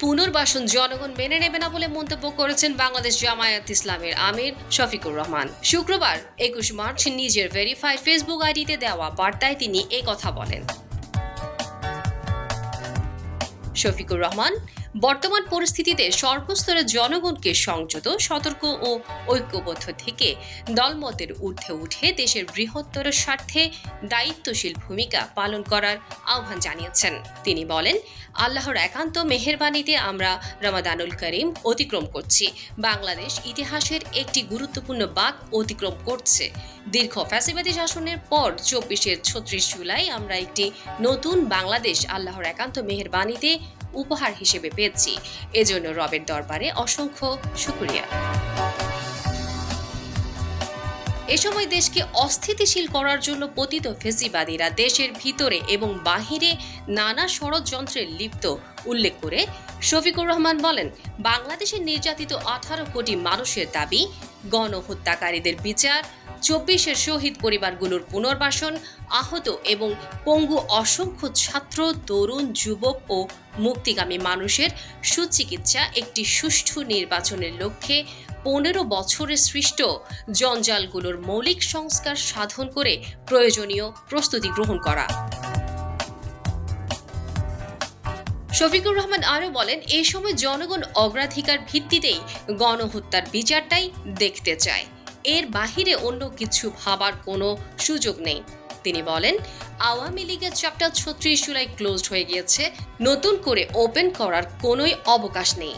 পুনর্বাসন জনগণ মেনে নেবে না বলে মন্তব্য করেছেন বাংলাদেশ জামায়াত ইসলামের আমির শফিকুর রহমান। শুক্রবার একুশ মার্চ নিজের ভেরিফাইড ফেসবুক আইডিতে দেওয়া বার্তায় তিনি এ কথা বলেন। শফিকুর রহমান বর্তমান পরিস্থিতিতে সর্বস্তরের জনগণকে সংযত, সতর্ক ও ঐক্যবদ্ধ থেকে দলমতের ঊর্ধ্বে উঠে দেশের বৃহত্তর স্বার্থে দায়িত্বশীল ভূমিকা পালন করার আহ্বান জানিয়েছেন। তিনি বলেন, আল্লাহর একান্ত মেহেরবানিতে আমরা রমাদানুল করিম অতিক্রম করছি। বাংলাদেশ ইতিহাসের একটি গুরুত্বপূর্ণ বাক অতিক্রম করছে। দীর্ঘ ফ্যাসিবাদী শাসনের পর চব্বিশের ছত্রিশ জুলাই আমরা একটি নতুন বাংলাদেশ আল্লাহর একান্ত মেহেরবানিতে উপহার হিসেবে পেয়েছি। এজন্য রবের দরবারে অসংখ্য শুক্রিয়া। এ সময় দেশকে অস্থিতিশীল করার জন্য পতিত ফেসিবাদীরা দেশের ভিতরে এবং বাহিরে নানা ষড়যন্ত্রে লিপ্ত, উল্লেখ করে শফিকুর রহমান বলেন, বাংলাদেশের নির্যাতিত আঠারো কোটি মানুষের দাবি, গণহত্যাকারীদের বিচার চব্বিশের শহীদ পরিবারগুলোর পুনর্বাসন আহত এবং পঙ্গু অসংখ্য ছাত্র, তরুণ, যুবক ও মুক্তিগামী মানুষের সুচিকিৎসা একটি সুষ্ঠু নির্বাচনের লক্ষ্যে পনেরো বছরে সৃষ্ট জঞ্জালগুলোর মৌলিক সংস্কার সাধন করে প্রয়োজনীয় প্রস্তুতি গ্রহণ করা। শফিকুর রহমান আরও বলেন এই সময় জনগণ অগ্রাধিকার ভিত্তিতেই গণহত্যার বিচারটাই দেখতে চায়। এর বাহিরে অন্য কিছু ভাবার কোনো সুযোগ নেই। তিনি বলেন, আওয়ামী লীগের চ্যাপ্টার ছত্রিশ জুলাই ক্লোজড হয়ে গিয়েছে। নতুন করে ওপেন করার কোনোই অবকাশ নেই।